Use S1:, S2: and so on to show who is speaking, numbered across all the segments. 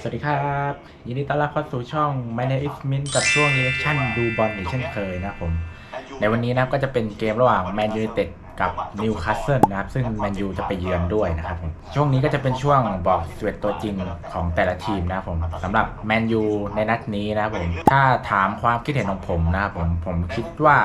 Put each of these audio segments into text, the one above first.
S1: สวัสดีครับ ยินดีต้อนรับเข้าสู่ช่อง My Name is Min กับช่วง Reaction ดูบอลอีกเช่นเคยนะครับผม ในวันนี้นะก็จะเป็นเกมระหว่าง Man United กับ Newcastle นะครับ ซึ่ง Man U จะไปเยือนด้วยนะครับผมช่วงนี้ก็จะเป็นช่วงบอกสเวตตัวจริงของแต่ละทีมนะครับผมสำหรับ Man U ในนัดนี้นะครับผมถ้าถามความคิดเห็นของผมนะครับผมผมคิดว่า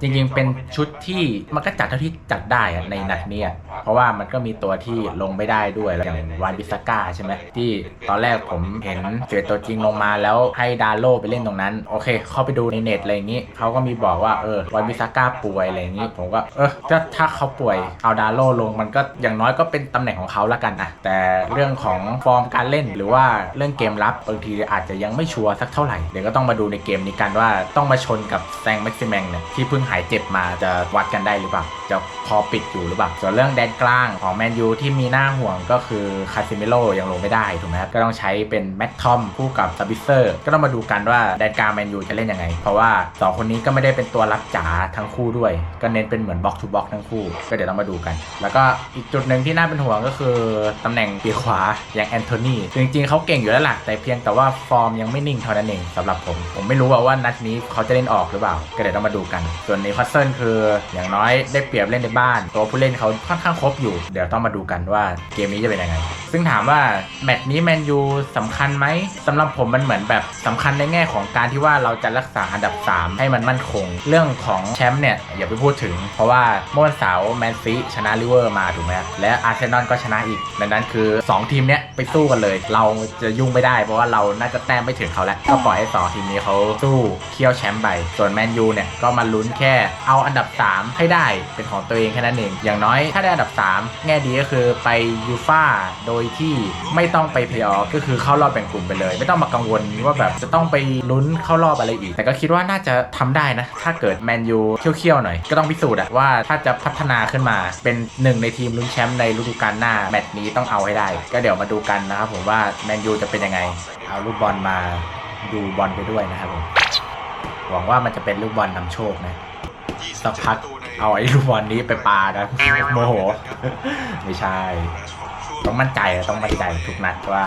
S1: จริงๆ เป็นชุดที่มันก็จัดเท่าที่จัดได้ในนัดเนี้ยเพราะว่ามันก็มีตัวที่ลงไม่ได้ด้วยอย่างวานบิสก้าใช่ไหมที่ตอนแรกผมเห็นเจอตัวจริงลงมาแล้วให้ดาโลไปเล่นตรงนั้น โอเค เข้าไปดูในเน็ตอะไรอย่างนี้เขาก็มีบอกว่าเออวานบิสก้าป่วยอะไรอย่างนี้ ผมก็เออถ้าถ้าเขาป่วยเอาดาโลลงมันก็อย่างน้อยก็เป็นตำแหน่งของเขาละกันอะแต่เรื่องของฟอร์มการเล่นหรือว่าเรื่องเกมรับบางทีอาจจะยังไม่ชัวร์สักเท่าไหร่เดี๋ยวก็ต้องมาดูในเกมนี้กันว่าต้องมาชนกับแซงแม็กซิแมงเนี่ยที่เพิ่งหายเจ็บมาจะวัดกันได้หรือเปล่าจะพอปิดอยู่หรือเปล่าส่วนเรื่องแดนกลางของแมนยูที่มีหน้าห่วงก็คือคาซิเมโลยังลงไม่ได้ถูกไหมครับก็ต้องใช้เป็นแม็กทอมคู่กับซาบิเซอร์ก็ต้องมาดูกันว่าแดนกลางแมนยูจะเล่นยังไง เพราะว่า 2 คนนี้ก็ไม่ได้เป็นตัวรับจ๋าทั้งคู่ด้วย ก็เน้นเป็นเหมือนบล็อกทูบล็อกทั้งคู่ ก็เดี๋ยวต้องมาดูกัน แล้วก็อีกจุดหนึ่งที่น่าเป็นห่วงก็คือตำแหน่งปีขวาอย่างแอนโทนีจริงๆเขาเก่งอยู่แล้วล่ะแต่เพียงแต่ว่าฟอร์มยังไม่นิ่งเท่านั้นเองสำหรับผม ผมไม่รู้ว่าว่านัดนี้เขาจะเล่นออกหรือเปล่า ก็เดี๋ยวต้องมาดูกัน ส่วนในพัซเซิลคืออย่างน้อยได้เปรียบเล่นในบ้าน ตัวผู้เล่นเขาค่อนข้างครบอยู่ เดี๋ยวต้องมาดูกันว่าเกมนี้จะเป็นยังไง ซึ่งถามว่าแมตช์นี้แมนยูสำคัญไหมสำหรับผมมันเหมือนแบบสำคัญในแง่ของการที่ว่าเราจะรักษาอันดับ 3 ให้มันมั่นคง เรื่องของแชมป์เนี่ยอย่าไปพูดถึง เพราะว่าเมื่อวันเสาร์แมนซีชนะลิเวอร์มาถูกไหมและอาร์เซนอลก็ชนะอีก ดังนั้นคือ 2 ทีมเนี้ยไปสู้กันเลย เราจะยุ่งไม่ได้เพราะว่าเราน่าจะแต้มไม่ถึงเขาแล้ว ก็ปล่อยให้ 2 ทีมนี้เขาสู้เคี่ยวแชมป์ไป ส่วนแมนยูเนี่ยก็มาลุ้นแค่เอาอันดับ 3 ให้ได้เป็นของตัวเองแค่นั้นเอง อย่างน้อยถ้าได้อันดับ 3 แง่ดีก็คือไปยูฟ่าโดยที่ไม่ต้องไปเพลย์ออฟก็คือเข้ารอบแบ่งกลุ่มไปเลย ไม่ต้องมากังวลว่าแบบจะต้องไปลุ้นเข้ารอบอะไรอีก แต่ก็คิดว่าน่าจะทำได้นะ ถ้าเกิดแมนยูเคี่ยวๆหน่อยก็ต้องพิสูจน์อะว่าถ้าจะพัฒนาขึ้นมา เป็นหนึ่งในทีมลุ้นแชมป์ในฤดูกาลหน้าแมตช์นี้ต้องเอาให้ได้ ก็เดี๋ยวมาดูกันนะครับผมว่าแมนยูจะเป็นยังไง เอาลูกบอลมาดูบอลไปด้วยนะครับผมหวังว่ามันจะเป็นลูกบอลนำโชคนะสักพักเอาไอ้ลูกบอลนี้ไปปานะโมโห ไม่ใช่ ต้องมั่นใจต้องมั่นใจทุกนัดว่า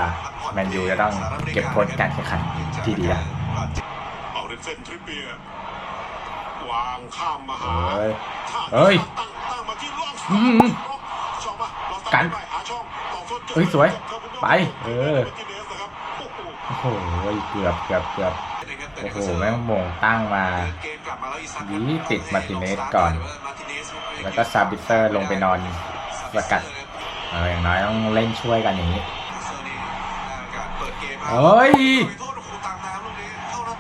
S1: แมนยูจะต้องเก็บผลการแข่งขันที่ดีอะ
S2: วางข้ามมาหา
S1: เอ้ยเอ้ย
S2: ตั้งตั้งมาที่ล่อง
S1: อื้อหือ
S2: ช่องมาเราตั้ง
S1: กัน
S2: ไปหาช่องต่อฟุต
S1: เอ้ยสวย ไป เออ
S2: เมื่กี้เนสนะครับโอ้โห
S1: โอ้โหเกือบเกือบเกือบโอ้โหแม่งโมงตั้งมาดีติดมาร์ติเนสก่อน แล้วก็ซาบิเซอร์ลงไปนอนสกัดเอออย่างน้อยต้องเล่นช่วยกันอย่างนี้เฮ้ย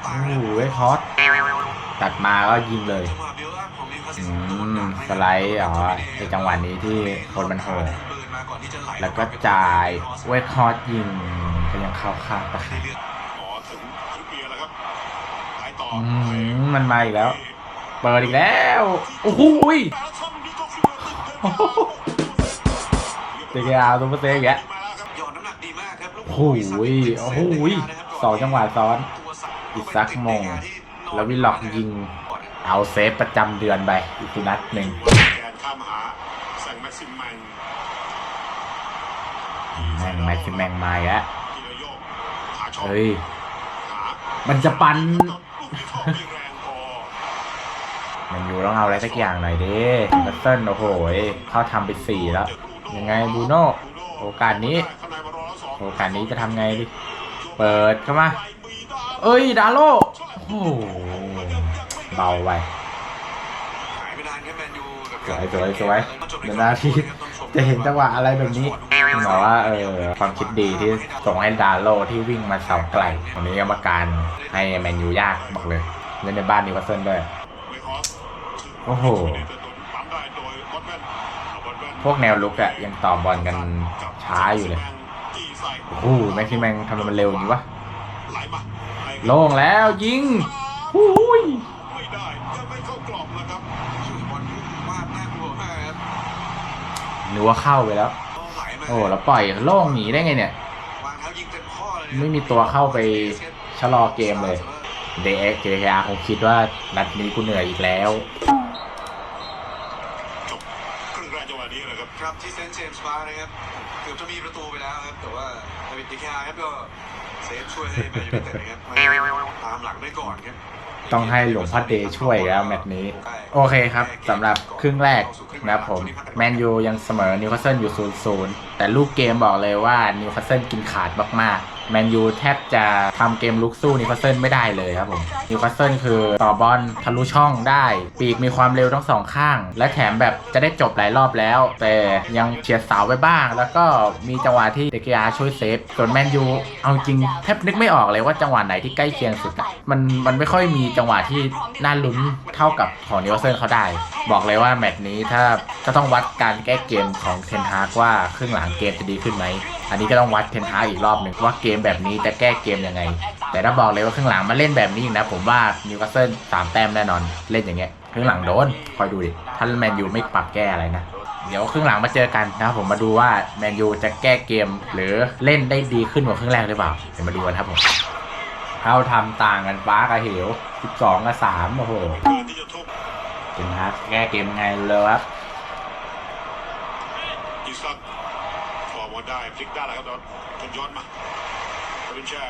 S1: โอ้โหเว้ยฮอต ตัดมาก็ยิงเลยอืมสไลด์อ๋อในจังหวะนี้ที่คนมันโหดแล้วก็จ่ายเวทฮอตยิงก็ยังเข้าข้างตะข่าย
S2: ขอถึงทริปเปียร์แล้วครับไปต่อ
S1: อืมมันมาอีกแล้ว เปิดอีกแล้ว โอ้โหย
S2: ตีเก็คือว่าตึ้งเกิน
S1: เจเกอาตัวเปอร์เซ็นต์อีกแล้ว
S2: มาแล้วครับ
S3: หย่อนน้ำหนัก
S1: โอ้โหยโอ้โหยสองจังหวะซ้อนอีกสักโมง แล้ววิลล็อกยิงเอาเซฟประจำเดือนไปอีกนัดหนึ่ง
S2: แกนข้ามหาแซงแม็กซิมแมน
S1: แม่งแม็กซิแมงมาอีกแล้ว
S2: กิโลโยกหาช่อง
S1: เฮ้ย
S2: หา
S1: มันจะปัน
S2: ลูกนี้เข้าไม่แรงพอ
S1: มันอยู่ต้องเอาอะไรสักอย่างหน่อยดิบัตเติ้ลโอ้โหยเขาทำไปสี่แล้ว ยังไงบูโน่โอกาสนี้
S2: ข้างในมารอแล้วสอง
S1: โอกาสนี้จะทำไงดิ เปิดเข้ามา เอ้ย ดาโล โอ้โหเบาไป
S3: หายไปนานครับแมนยูกับ
S1: สวยสวยสวยเดี๋ยวนาทีจะเห็นจังหวะอะไรแบบนี้บอกว่าเออความคิดดีที่ส่งให้ดาโลที่วิ่งมาเสาไกลวันนี้กรรมการให้แมนยูยากบอกเลยเล่นในบ้านนิวคาสเซิลด้วย โอ้โห
S2: ปั๊มได้โดยบอลแมนเอาบอลแมน
S1: พวกแนวลุกอะยังต่อบอลกันช้าอยู่เลย
S2: จี้ใส่
S1: โอ้โหแม็กซิแมงทำไมมันเร็วอย่างนี้วะ
S2: ไหลมาให้
S1: โล่งแล้วยิงหูย
S2: ไม่ได้ยังไม่เข้ากรอบนะครับ
S3: ช่วยบอลมากน่ากลัวมากครับ
S1: นึกว่าเข้าไปแล้ว
S3: ไหลมา
S1: โอ้แล้วปล่อยโล่งหนีได้ไงเนี่ย
S3: วางเท้ายิงเต็มข้อเลย
S1: ไม่มีตัวเข้าไปชะลอเกมเลยเดเอ็กเจคอาคงคิดว่านัดนี้กูเหนื่อยอีกแล้ว
S2: จบครึ่งแรกจังหวะนี้นะครับ
S3: ครับที่เซนต์เจมส์พาร์คนะครับเกือบจะมีประตูไปแล้วครับแต่ว่าดาวิดดิแคร์ครับก็ ซฟช่วยให้แมนยูไนเต็ดนะครับตามหลังได้ก่อนครับ
S1: ต้องให้หลวงพ่อเดย์ช่วยแล้วแมตช์นี้ โอเคครับสำหรับครึ่งแรกนะครับผม แมนยูยังเสมอนิวคาสเซิลอยู่ 0-0 แต่ลูกเกมบอกเลยว่านิวคาสเซิลกินขาดมากๆ แมนยูแทบจะทำเกมลุกสู้นิวคาสเซิลไม่ได้เลยครับผมนิวคาสเซิลคือต่อบอลทะลุช่องได้ ปีกมีความเร็วทั้งสองข้าง และแถมแบบจะได้จบหลายรอบแล้ว แต่ยังเฉียดเสาไปบ้าง แล้วก็มีจังหวะที่เดกอาช่วยเซฟส่วนแมนยูเอาจริงแทบนึกไม่ออกเลยว่าจังหวะไหนที่ใกล้เคียงสุดมันมันไม่ค่อยมีจังหวะที่น่าลุ้นเท่ากับของนิวคาสเซิลเขาได้ บอกเลยว่าแมตช์นี้ถ้าก็ต้องวัดการแก้เกมของเทนฮากว่าครึ่งหลังเกมจะดีขึ้นไหม อันนี้ก็ต้องวัดเทนฮากอีกรอบหนึ่งว่าเกมแบบนี้จะแก้เกมยังไง แต่ถ้าบอกเลยว่าครึ่งหลังมาเล่นแบบนี้อีกนะ ผมว่านิวคาสเซิลสามแต้มแน่นอนเล่นอย่างเงี้ยครึ่งหลังโดนคอยดูดิถ้าแมนยูไม่ปรับแก้อะไรนะ เดี๋ยวครึ่งหลังมาเจอกันนะครับผมมาดูว่าแมนยูจะแก้เกม หรือเล่นได้ดีขึ้นกว่าครึ่งแรกหรือเปล่าเดี๋ยวมาดูกันครับผมเข้าทำต่างกันฟ้ากับเหว 12 กับ 3 โอ้โห
S2: เพื่อที่จะทุบ
S1: เทนฮากแก้เกมไงเลยครับ
S2: อีซักฟอร์มได้พลิกได้แล้วครับจนย้อนมาเป็นแช่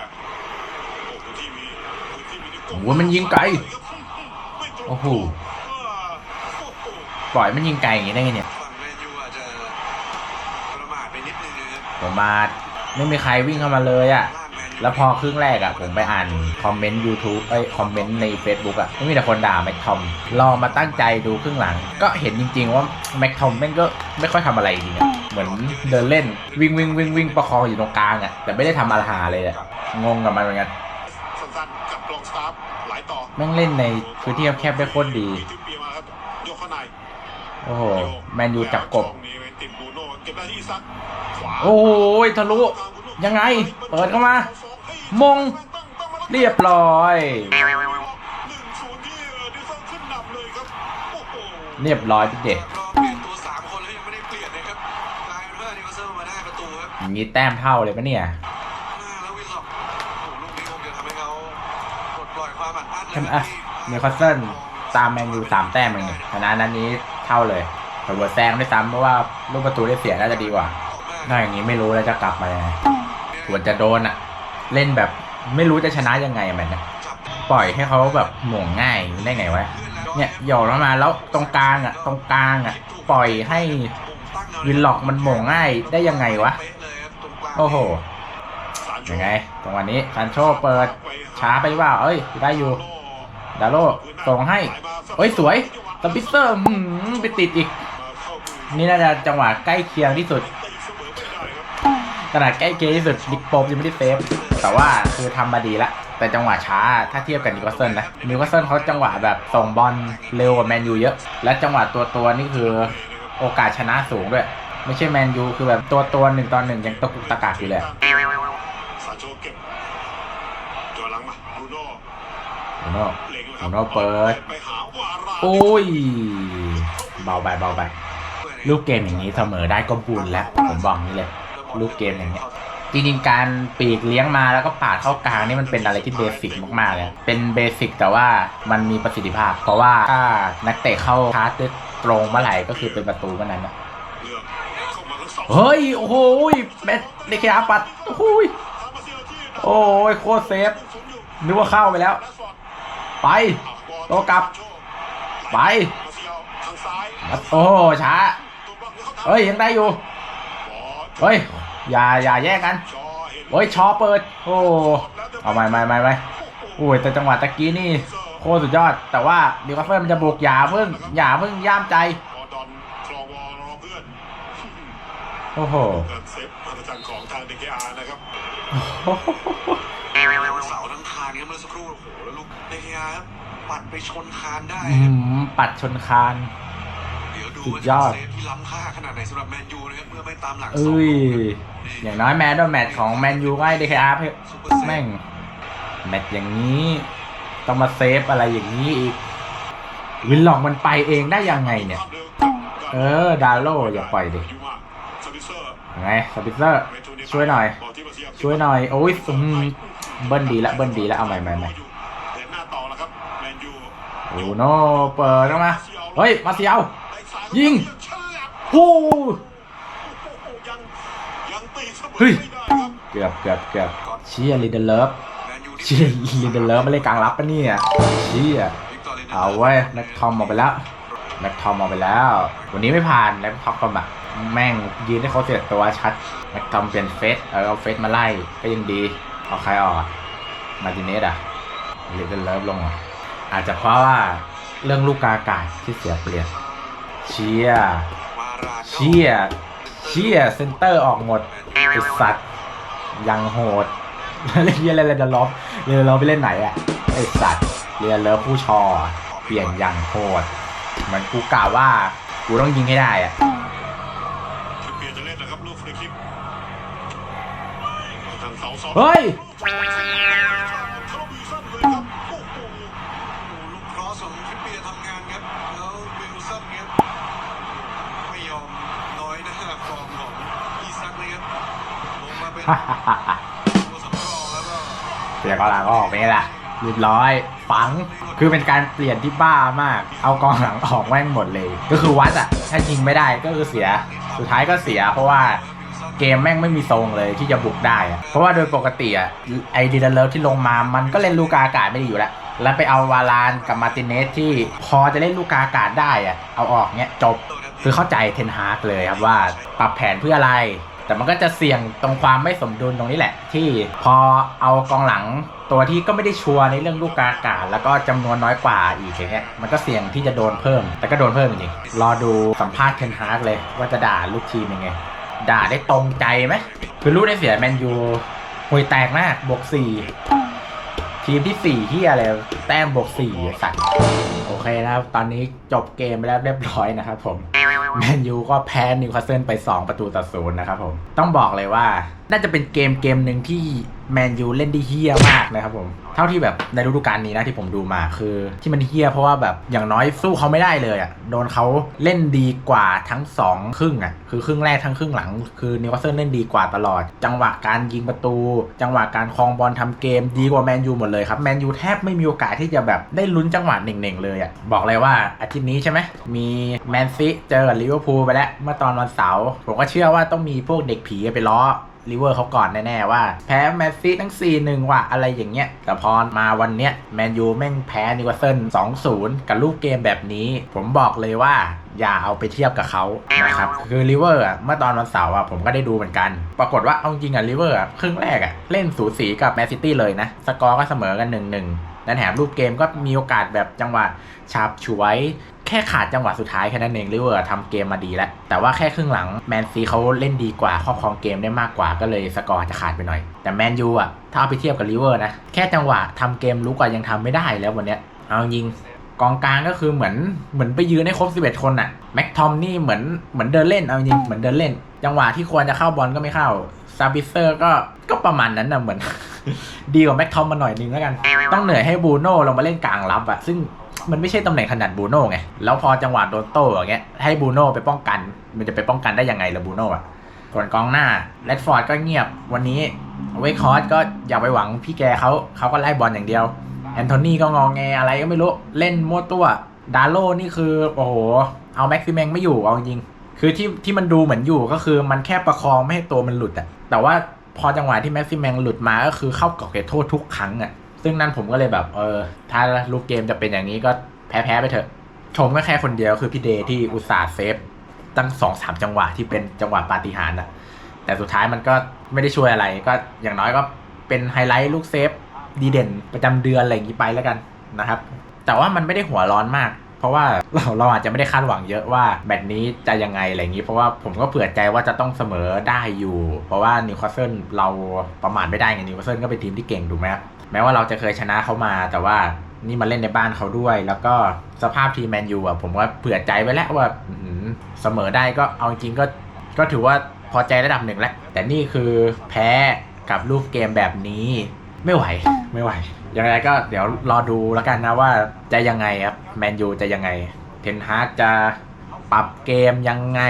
S2: โอ้พื้นที่มีพื้นที่มีนิ้วโป้ง
S1: โอ้โหมันยิงไกล
S2: ไม่ตรง
S1: โอ้โห
S2: โอ้โห
S1: ปล่อยมันยิงไกลอย่างนี้ได้ไงเนี่ย
S3: ฝั่งแมนยูอาจจะประมาทไปนิดนึงนะครับ
S1: ผมมาไม่มีใครวิ่งเข้ามาเลยอะ่ะ
S3: ล่างแมนยู
S1: แล้วพอครึ่งแรกอะ่ะ ผมไปอ่านคอมเมนต์ YouTube เอ้ยคอมเมนต์ใน Facebook อะ่ะไม่มีแต่คนด่าแม็กทอมลองมาตั้งใจดูครึ่งหลัง ก็เห็นจริงๆว่าแม็กทอมแม่งก็ไม่ค่อยทำอะไรจริงอะ เหมือนเดินเล่นวิ่งวิ่งวิ่งวิ่งประคองอยู่ตรงกลางอะ่ะแต่ไม่ได้ทำอะไรหาเลยอะ่ะงงกับมันเหมือนกัน
S2: สั้นๆกับกลองสตาร์ฟหลายต่อ
S1: แม่งเล่นในพื้นที่แคบๆได้โคตรดี
S2: ที่เปียมาครับยกเข้าใน
S1: โอ้โหแมนยูจับกบ
S2: ช่องนี้ไปติดบูโน่เก็บได้ที่อีซักขวา
S1: โอ้ยทะลุยังไง เปิดเข้ามามงเรียบร้อย
S2: หนึ่งศูนย์ที่ดิซันขึ้นนำเลยครับโอ้โห
S1: เรียบร้อยพี่เด็ก อย่างนี้แต้มเท่าเลยปะเนี่ย
S3: หน้าแล้ววิลล็อกโอ้โหลูกนี้คงจะทำให้เขาปลดปล่อยความอัดอั้น
S1: ใช่ไหมอะนิวคาสเซิลตามแมนยูสามแต้มเองเนี่ยชนะนัดนี้เท่าเลยเผื่อๆแซงด้วยซ้ำเพราะว่าลูกประตูได้เสียน่าจะดีกว่าถ้าอย่างนี้ไม่รู้แล้วจะกลับมายังไงควรจะโดนอะเล่นแบบไม่รู้จะชนะยังไงอะแมนนะ
S3: จับ
S1: ปล่อยให้เขาแบบหม่งง่ายได้ไงวะเนี่ยหยอกเข้ามาแล้วตรงกลางอะตรงกลางอะปล่อยให้วินล็อกมันหม่งง่ายได้ยังไงวะ โอ้โหยังไงตรงวันนี้ซันโชเปิดช้าไปหรือเปล่า เอ้ย ได้อยู่ดาโลส่งให้ เอ้ย สวยสปิสเซอร์มไปติดอีก นี่น่าจะจังหวะใกล้เคียงที่สุดขนาดใกล้เคียงที่สุดนิกโป๊ปยังไม่ได้เซฟ แต่ว่าคือทำมาดีละ แต่จังหวะช้าถ้าเทียบกับนิวคาสเซิลนะ นิวคาสเซิลเขาจังหวะแบบส่งบอลเร็วกว่าแมนยูเยอะ และจังหวะตัวตัวนี่คือโอกาสชนะสูงด้วย ไม่ใช่แมนยูคือแบบตัวตัวหนึ่งต่อหนึ่งยังตะกุกตะกากอยู่เลย
S2: ซานโชเก็บตัวหลังมาบรูโน่
S1: โอ้โน่
S2: เล็งเลยค
S1: โอ้
S2: รับ
S1: โน่เปิด
S2: ไปหาวารา
S1: โอ้ย เบาไปเบาไป ลูกเกมอย่างนี้เสมอได้ก็บุญแล้ว ผมบอกนี้เลย ลูกเกมอย่างเงี้ยจริงๆการปีกเลี้ยงมาแล้วก็ปาดเข้ากลางนี่มันเป็นอะไรที่เบสิกมากๆเลย เป็นเบสิกแต่ว่ามันมีประสิทธิภาพ เพราะว่าถ้านักเตะเข้าชาร์จได้ตรงเมื่อไหร่ก็คือเป็นประตูเมื่อนั้นอะ
S2: เลือก เฮ้
S1: ย โอ้โหเบสเดคาปัด โอ้โหยโอ้ยโคตรเซฟ นึกว่าเข้าไปแล้ว ไป โตกลับ ไป โอ้ช้า
S2: เฮ้
S1: ย ยังได้อยู่ เฮ้ย อย่า อย่าแย่งกัน
S2: เฮ้
S1: ยชอเปิด โอ้ เอาไม่ไม่ไม่ไม่โอ้ย แต่จังหวะตะกี้นี่ โคตรสุดยอด แต่ว่าดิวคาเซิลมันจะบุกอย่าเพิ่งอย่าเพิ่งย่ามใจ
S2: บอลดอนคลองวอลรอเพื่อน
S1: โอ้โห
S2: การเซฟมาตรฐานของทางเดกอานะครับ
S3: เสาทั้งคานครับเมื่อสักครู่โอ้โหแล้วลูกเดคอาครับปัดไปชนคานได้
S1: อื
S3: ครับ
S1: มปัดชนคาน
S3: เดี๋ยวดู
S1: สุด
S3: ว่าย
S1: อด
S3: จะเซฟที่ล้ำค่าขนาดไหนสำหรับแมนยูนะครับเมื่อไม่ตามหลังสอง
S1: เอ้ย
S3: นี่
S1: อย่างน้อยแมนดอแมตช์ของแมนยูก็ให้เดคอาร์
S3: ซุปเปอร์เซฟ
S1: แม่งแมตช์อย่างนี้ต้องมาเซฟอะไรอย่างนี้อีกวินหลอกมันไปเองได้ยังไงเนี่ย เออ ดาโลอย่าปล่อยดิ ไงสปิเซอร์ช่วยหน่อย ช่วยหน่อย โอ้ยอืมเบิ้ลดีละเบิ้ลดีละเอาใหม่ใหม่ใหม่โอ้โนเปิดออกมา เฮ้ย มาเซียว ยิง
S2: ฉลับ
S1: โอ้
S2: เฮ้
S1: ย เกือบเกือบเกือบเชียลิเดเลิฟ
S3: แมนยู
S1: เชียลิเดเลิฟไม่เล่นกลางรับปะเนี่ยเชีย
S3: ร์
S1: เอาเว้ยแม็กทอมออกไปแล้วแม็กทอมออกไปแล้ว วันนี้ไม่ผ่านแม็กท็อมอะ แม่งยืนให้เขาเสียตัวชัดแม็กทอมเปลี่ยนเฟสเออเอาเฟสมาไล่ก็ยังดี เอาใครออกมาร์ติเนสอะลิเดเลิฟลงอะอาจจะเพราะว่าเรื่องลูกกาอากาศที่เสียเปรียบเชียเชียเชียเซนเตอร์ออกหมดไอสัตว์ยังโหดเล่นเฮียอะไรเลยเดลอฟเรียนเราไปเล่นไหนอะไอสัตว์เรียนเลิฟผู้ชอ เปลี่ยนย่างโหดมันกูกล่าวว่ากูต้องยิงให้ได้อะ
S2: ทริปเปียร์จะเล่นนะครับลูกฟรีคิกทาง เฮ้
S1: ย
S2: ลู
S3: กครอสของทริปเปียร์ทำงานครับแล้ววิลสันครับไม่ยอมน้อยหน้าฟอร์มของอีซักเลยครับลงมาเป็นตัวสำรองแล้วก็
S1: เปลี่ยนกองหลังออกไปละเรียบร้อยฝังคือเป็นการเปลี่ยนที่บ้ามาก เอากองหลังออกแม่งหมดเลย ก็คือวัดอะถ้ายิงไม่ได้ก็คือเสีย สุดท้ายก็เสียเพราะว่า เกมแม่งไม่มีทรงเลยที่จะบุกได้อะเพราะว่าโดยปกติอะไอดีเดเลิฟที่ลงมา มันก็เล่นลูกกาอากาศไม่ดีอยู่แล้ว แล้วไปเอาวาลานกับมาร์ติเนสที่พอจะเล่นลูกกาอากาศได้อะเอาออกเนี้ยจบคือเข้าใจเทนฮาร์กเลยครับว่าปรับแผนเพื่ออะไรแต่มันก็จะเสี่ยงตรงความไม่สมดุลตรงนี้แหละ ที่พอเอากองหลังตัวที่ก็ไม่ได้ชัวร์ในเรื่องลูกกาอากาศ แล้วก็จำนวนน้อยกว่าอีกอย่างเงี้ยมันก็เสี่ยงที่จะโดนเพิ่ม แต่ก็โดนเพิ่มจริงรอดูสัมภาษณ์เทนฮาร์กเลยว่าจะด่าลูกทีมยังไง ด่าได้ตรงใจไหมคือลูกได้เสียแมนยูห่วยแตกมากบวกสี่ทีมที่สี่ที่อะไรแต้มบวกสี่สัตว์โอเคนะครับ ตอนนี้จบเกมไปแล้วเรียบร้อยนะครับผมแมนยูก็แพ้นิวคาสเซิลไป 2 ประตูต่อศูนย์นะครับผม ต้องบอกเลยว่า น่าจะเป็นเกมเกมหนึ่งที่แมนยูเล่นได้เฮี้ยมากนะครับผมเท่าที่แบบในฤดูกาลนี้นะที่ผมดูมาคือ ที่มันเฮี้ยเพราะว่าแบบอย่างน้อยสู้เขาไม่ได้เลยอะ่ะโดนเขาเล่นดีกว่าทั้ง 2 ครึ่งอะ่ะคือครึ่งแรกทั้งครึ่งหลัง คือนิวคาสเซิลเล่นดีกว่าตลอด จังหวะการยิงประตู จังหวะการครองบอลทำเกมดีกว่าแมนยูหมดเลยครับแมนยูแทบไม่มีโอกาสที่จะแบบได้ลุ้นจังหวะเน่งๆเลยอะ่ะบอกเลยว่าอาทิตย์นี้ใช่ไหมมีแมนซีเจอกับลิเวอร์พูลไปแล้วเมื่อตอนวันเสาร์ผมก็เชื่อว่าต้องมีพวกเด็กผีไปล้อ ลิเวอร์เขาก่อนแน่ๆว่า แพ้แมนซีทั้ง 4-1 ว่ะอะไรอย่างเงี้ย แต่พอมาวันเนี้ยแมนยูแม่งแพ้นิวคาสเซิล2-0 กับลูกเกมแบบนี้ ผมบอกเลยว่าอย่าเอาไปเทียบกับเขานะครับ คือลิเวอร์อะเมื่อตอนวันเสาร์อะผมก็ได้ดูเหมือนกัน ปรากฏว่าเอาจริงอะลิเวอร์อะครึ่งแรกอะเล่นสูสีกับแมนซิตี้เลยนะ สกอร์ก็เสมอกัน1-1 และแถมรูปเกมก็มีโอกาสแบบจังหวะฉาบฉวย แค่ขาดจังหวะสุดท้ายแค่นั้นเองลิเวอร์ทำเกมมาดีแล้ว แต่ว่าแค่ครึ่งหลังแมนซีเขาเล่นดีกว่าครอบครองเกมได้มากกว่าก็เลยสกอร์จะขาดไปหน่อย แต่แมนยูอะถ้าเอาไปเทียบกับลิเวอร์นะแค่จังหวะทำเกมรู้กว่ายังทำไม่ได้แล้ววันเนี้ยเอาจริงกองกลางก็คือเหมือนเหมือนไปยืนให้ครบ 11 คนอะแม็กทอมนี่เหมือนเหมือนเดินเล่นเอาจริงเหมือนเดินเล่น จังหวะที่ควรจะเข้าบอลก็ไม่เข้า ซาบิเซอร์ก็ก็ประมาณนั้นนะเหมือน ดีกว่าแม็กทอมมาหน่อยนึงแล้วกัน ต้องเหนื่อยให้บูโน่ลงมาเล่นกลางรับอะซึ่งมันไม่ใช่ตำแหน่งถนัดบูโน่ไง แล้วพอจังหวะโดนโต้อย่างเงี้ยให้บูโน่ไปป้องกัน มันจะไปป้องกันได้ยังไงล่ะบูโน่อะส่วนกองหน้าเลดฟอร์ดก็เงียบวันนี้เวคฮอสก็อย่าไปหวังพี่แกเขาเขาก็ไล่บอลอย่างเดียวแอนโทนีก็งองแงอะไรก็ไม่รู้ เล่นมั่วตัว ดาโลนี่คือ โอ้โห เอาแม็กซิแมงไม่อยู่เอาจริง คือที่ที่มันดูเหมือนอยู่ก็คือมันแค่ประคองไม่ให้ตัวมันหลุดอะแต่ว่าพอจังหวะที่แม็กซิแมงหลุดมาก็คือเข้ากรอบเขตโทษทุกครั้งอะซึ่งนั่นผมก็เลยแบบเออถ้าลูกเกมจะเป็นอย่างนี้ก็แพ้ๆไปเถอะ ชมก็แค่คนเดียวคือพี่เดย์ที่อุตส่าห์เซฟตั้งสองสามจังหวะที่เป็นจังหวะปาฏิหาริย์อะแต่สุดท้ายมันก็ไม่ได้ช่วยอะไรก็อย่างน้อยก็เป็นไฮไลท์ลูกเซฟดีเด่นประจำเดือนอะไรอย่างนี้ไปแล้วกันนะครับ แต่ว่ามันไม่ได้หัวร้อนมาก เพราะว่าเราเราอาจจะไม่ได้คาดหวังเยอะว่าแมตช์นี้จะยังไงอะไรอย่างนี้ เพราะว่าผมก็เผื่อใจว่าจะต้องเสมอได้อยู่ เพราะว่านิวคาสเซิลเราประมาทไม่ได้ไงนิวคาสเซิลก็เป็นทีมที่เก่งถูกไหมครับแม้ว่าเราจะเคยชนะเขามา แต่ว่านี่มาเล่นในบ้านเขาด้วย แล้วก็สภาพทีมแมนยูอะผมว่าเผื่อใจไว้แล้วว่าเสมอได้ก็เอาจริงก็ก็ถือว่าพอใจระดับหนึ่งแล้วแต่นี่คือแพ้กับรูปเกมแบบนี้ ไม่ไหวไม่ไหวยังไงก็เดี๋ยวรอดูแล้วกันนะว่าจะยังไงครับแมนยูจะยังไง เทนฮากจะปรับเกมยังไง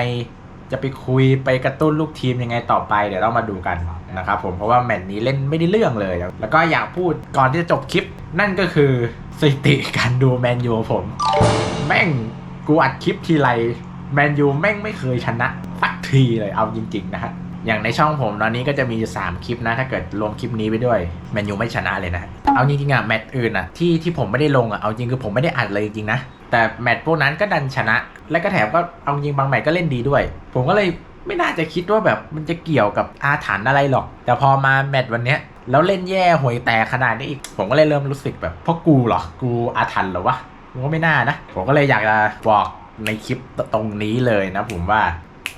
S1: จะไปคุยไปกระตุ้นลูกทีมยังไงต่อไป เดี๋ยวต้องมาดูกันนะครับผมเพราะว่าแมตช์นี้เล่นไม่ได้เรื่องเลย แล้วก็อยากพูดก่อนที่จะจบคลิป นั่นก็คือสถิติการดูแมนยูของผม แม่งกูอัดคลิปทีไรแมนยูแม่งไม่เคยชนะสักทีเลยเอาจริง ๆ นะฮะ อย่างในช่องผมตอนนี้ก็จะมีอยู่3คลิปนะ ถ้าเกิดรวมคลิปนี้ไปด้วยแมนยูไม่ชนะเลยนะ เอาจริงๆอะแมตช์อื่นอะที่ที่ผมไม่ได้ลงอะเอาจริงคือผมไม่ได้อัดเลยจริงนะ แต่แมตช์พวกนั้นก็ดันชนะ และก็แถมก็เอาจริงบางแมตช์ก็เล่นดีด้วย ผมก็เลยไม่น่าจะคิดว่าแบบมันจะเกี่ยวกับอาถรรพ์อะไรหรอก แต่พอมาแมตช์วันเนี้ยแล้วเล่นแย่ห่วยแตกขนาดนี้อีก ผมก็เลยเริ่มรู้สึกแบบพราะกูเหรอ กูอาถรรพ์เหรอวะผมก็ไม่น่านะ ผมก็เลยอยากจะบอกในคลิปตรงนี้เลยนะผมว่า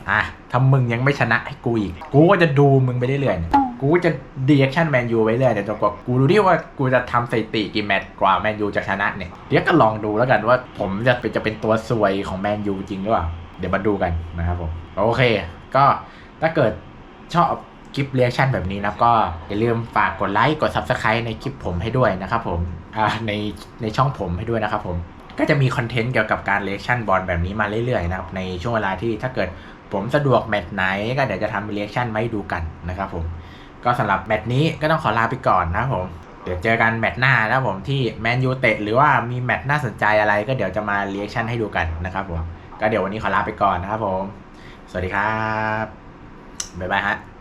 S1: อะถ้ามึงยังไม่ชนะให้กูอีก กูก็จะดูมึงไปเรื่อยๆ กูก็จะดีแอคชั่นแมนยูไว้เรื่อยเดี๋ยวจนกว่ากูดูดิว่ากูจะทำสถิติกี่แมตช์กว่าแมนยูจะชนะเนี่ย เดี๋ยวก็ลองดูแล้วกันว่าผมจะเป็นจะเป็นตัวซวยของแมนยูจริงหรือเปล่า เดี๋ยวมาดูกันนะครับผม โอเค ก็ถ้าเกิดชอบคลิปเรีแอคชั่นแบบนี้นะก็อย่าลืมฝากกดไลค์กด Subscribe ในคลิปผมให้ด้วยนะครับผมอ่าในในช่องผมให้ด้วยนะครับผมก็จะมีคอนเทนต์เกี่ยวกับการเรีแอคชั่นบอลแบบนี้มาเรื่อยๆนะครับในช่วงเวลาที่ถ้าเกิด ผมสะดวกแมตช์ไหนก็เดี๋ยวจะทำเรีแอคชั่นมาให้ดูกันนะครับผมก็สำหรับแมตช์นี้ก็ต้องขอลาไปก่อนนะครับผมเดี๋ยวเจอกันแมตช์หน้านะครับผมที่แมนยูเตะหรือว่ามีแมตช์น่าสนใจอะไรก็เดี๋ยวจะมาเรีแอคชั่นให้ดูกันนะครับผมก็เดี๋ยววันนี้ขอลาไปก่อนนะครับผม สวัสดีครับบ๊ายบายฮะ